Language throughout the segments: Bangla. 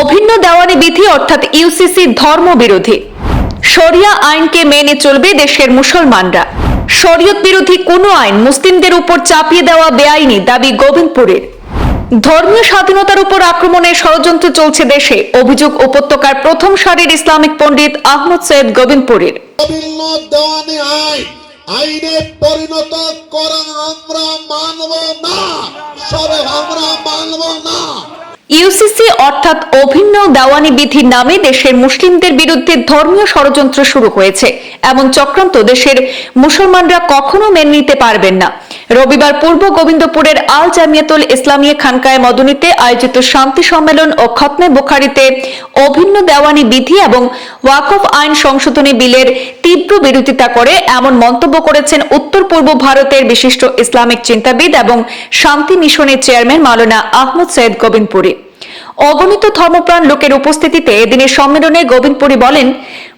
অভিন্ন দেওয়ানি বিধি অর্থাৎ ইউসিসি ধর্ম বিরোধী শরিয়া আইনকে মেনে চলবে দেশের মুসলমানরা। শরীয়ত বিরোধী কোনো আইন মুসলিমদের উপর চাপিয়ে দেওয়া বেআইনি দাবি গোবিন্দপুরের। ধর্মীয় স্বাধীনতার উপর আক্রমণের ষড়যন্ত্র চলছে দেশে, অভিযোগ উপত্যকার প্রথম সারির ইসলামিক পণ্ডিত আহমদ সৈয়দ গোবিন্দপুরের। আইনে পরিণত করা আমরা মানব না, সবে আমরা মানব না। ইউসিসি অর্থাৎ অভিন্ন দেওয়ানি বিধি নামে দেশের মুসলিমদের বিরুদ্ধে ধর্মীয় ষড়যন্ত্র শুরু হয়েছে। এমন চক্রান্ত দেশের মুসলমানরা কখনো মেনে নিতে পারবেন না। রবিবার পূর্ব গোবিন্দপুরের আল জামিয়াতুল ইসলামিয়া খানকায় মদনীতে আয়োজিত শান্তি সম্মেলন ও খতমে বুখারিতে অভিন্ন দেওয়ানি বিধি এবং ওয়াকফ আইন সংশোধনী বিলের তীব্র বিরোধিতা করে এমন মন্তব্য করেছেন উত্তর পূর্ব ভারতের বিশিষ্ট ইসলামিক চিন্তাবিদ এবং শান্তি মিশনের চেয়ারম্যান মাওলানা আহমদ সৈয়দ গোবিন্দপুরী। অগণিত ধর্মপ্রাণ লোকের উপস্থিতিতে এদিনের সম্মেলনে গোবিন্দপুরী বলেন,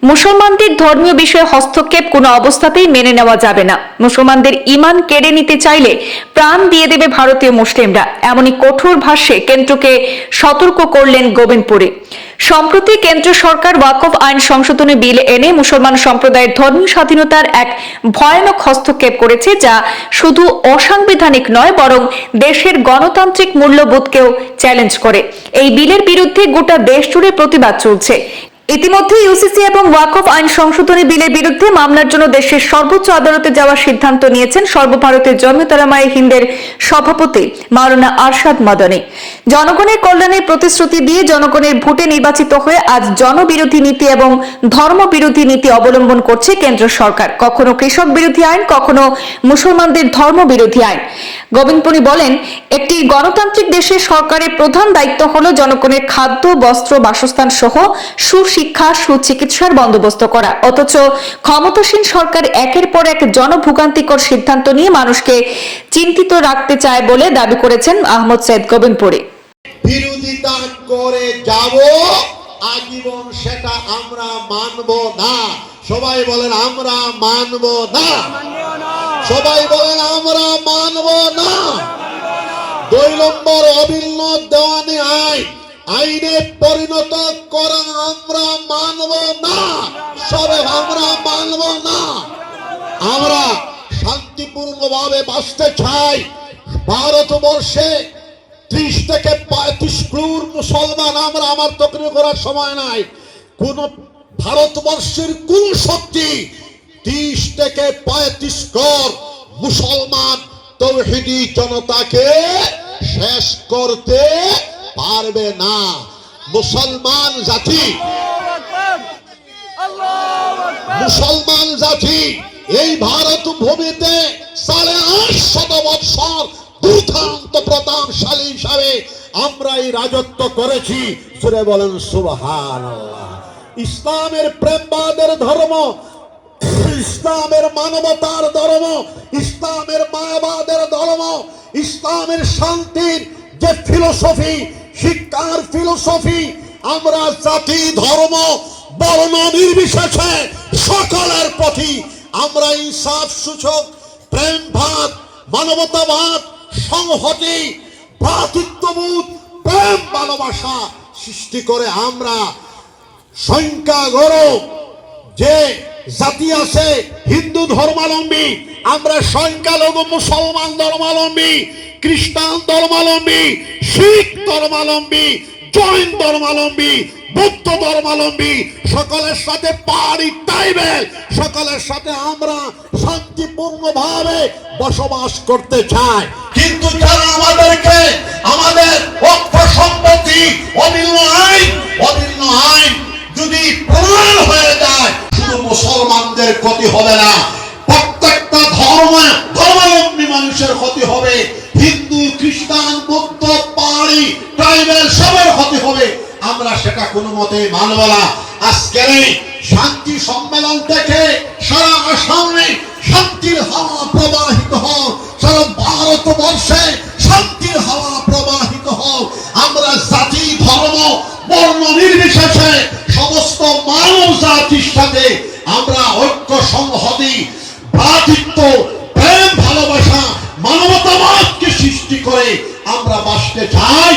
মুসলমানদের ধর্মীয় বিষয়ে হস্তক্ষেপ কোনো অবস্থাতেই মেনে নেওয়া যাবে না। মুসলমানদের ইমান কেড়ে নিতে চাইলে প্রাণ দিয়ে দেবে ভারতীয় মুসলিমরা। এমনই কঠোর ভাষ্যে কেন্দ্রকে সতর্ক করলেন গোবিন্দপুরী সম্প্রতি কেন্দ্র সরকার ওয়াকফ আইন সংশোধনী বিল এনে মুসলমান সম্প্রদায়ের ধর্মীয় স্বাধীনতার এক ভয়ানক হস্তক্ষেপ করেছে, যা শুধু অসাংবিধানিক নয়, বরং দেশের গণতান্ত্রিক মূল্যবোধকেও চ্যালেঞ্জ করে। এই বিলের বিরুদ্ধে গোটা দেশ জুড়ে প্রতিবাদ চলছে। ইতিমধ্যে ইউসিসি এবং ওয়াকফ আইন সংশোধনী বিলের বিরুদ্ধে মামলার জন্য দেশের সর্বোচ্চ আদালতে যাওয়ার সিদ্ধান্ত নিয়েছেন সর্বভারতীয় জমিয়তালামায়ে হিন্দের সভাপতি মাওলানা আরশাদ মাদানী। জনগণের কল্যাণের প্রতিশ্রুতি দিয়ে জনগণের ভোটে নির্বাচিত হয়ে আজ জনবিরোধী নীতি এবং ধর্ম বিরোধী নীতি অবলম্বন করছে কেন্দ্র সরকার। কখনো কৃষক বিরোধী আইন, কখনো মুসলমানদের ধর্ম বিরোধী আইন। গোবিন্দপুরী বলেন, একটি গণতান্ত্রিক দেশের সরকারের প্রধান দায়িত্ব হল জনগণের খাদ্য, বস্ত্র বাসস্থান সহ সুশিক্ষা সুচিকিৎসার বন্দোবস্ত করা। অথচ ক্ষমতাসীন সরকার একের পর এক জনভোগান্তিকর সিদ্ধান্ত নিয়ে মানুষকে চিন্তিত রাখতে চায় বলে দাবি করেছেন আহমদ সৈয়দ গোবিন্দপুরী। বিরোধিতা করে যাব, আজীবন সেটা আমরা মানব না। সবাই বলেন, আমরা মানব না। সবাই বলেন, আমরা মানব না। দুই নম্বর, অভিন্ন দেওয়ানি আইন। আইনে পরিণত করা আমরা মানব না। সবে আমরা মানব না। আমরা শান্তিপূর্ণভাবে বাঁচতে চাই। ভারতবর্ষে ত্রিশ থেকে পঁয়ত্রিশ ক্রুর মুসলমান আমরা আমার তকরি করার সময় নাই। কোন ভারতবর্ষের কোন শক্তি ত্রিশ থেকে পঁয়ত্রিশ কর মুসলমান তৌহিদি জনতাকে শেষ করতে পারবে না। মুসলমান জাতি। মুসলমান জাতি এই ভারত ভূমিতে সাড়ে আটশত বৎসর দুর্দান্ত প্রতাপশালী হিসাবে আমরা এই রাজত্ব করেছি। সুরে বলেন সুবহান ইসলামের প্রেমবাদের ধর্ম, ইসলামের মানবতার ধর্ম, ইসলামের মায়াবাদের ধর্ম, ইসলামের শান্তির যে ফিলোসফি শিক্ষার ফিলোসফি আমরা জাতি, ধর্ম, বর্ণ নির্বিশেষে সকলের প্রতি আমরা ইনসাফ, সূচক, প্রেম ভাব, মানবতাবাদ, সংহতি, ভ্রাতৃত্ববোধ, প্রেম ভালোবাসা সৃষ্টি করে আমরা সংখ্যা গৌরব যে জাতি আছে, হিন্দু ধর্মাবলম্বী, আমরা সংখ্যালঘু, মুসলমান ধর্মাবলম্বী, খ্রিস্টান ধর্মাবলম্বী, শিখ ধর্মাবলম্বী, জৈন ধর্মাবলম্বী, বৌদ্ধ ধর্মাবলম্বী, সকলের সাথে পাহাড়ি টাইবেল সকলের সাথে আমরা শান্তিপূর্ণ ভাবে বসবাস করতে চাই। কিন্তু যারা আমাদেরকে, আমাদের অর্থ সম্পত্তি অভিন্ন আইন অভিন্ন আইন খ্রিস্টান, বৌদ্ধ, পাহাড়ি, ট্রাইবেল, সবার ক্ষতি হবে। আমরা সেটা কোনো মতে মানব না। আজকের এই শান্তি সম্মেলন থেকে সারা আসামে শান্তির হাওয়া প্রবাহিত হোক সারা ভারতবর্ষে শান্তির হাওয়া প্রবাহিত হোক আমরা জাতি, ধর্ম, বর্ণ নির্বিশেষে সমস্ত মানব জাতির সাথে আমরা ঐক্য সংহতি, ভ্রাতৃত্ব, প্রেম, ভালোবাসা মানবতাবাদকে সৃষ্টি করে আমরা বাঁচতে চাই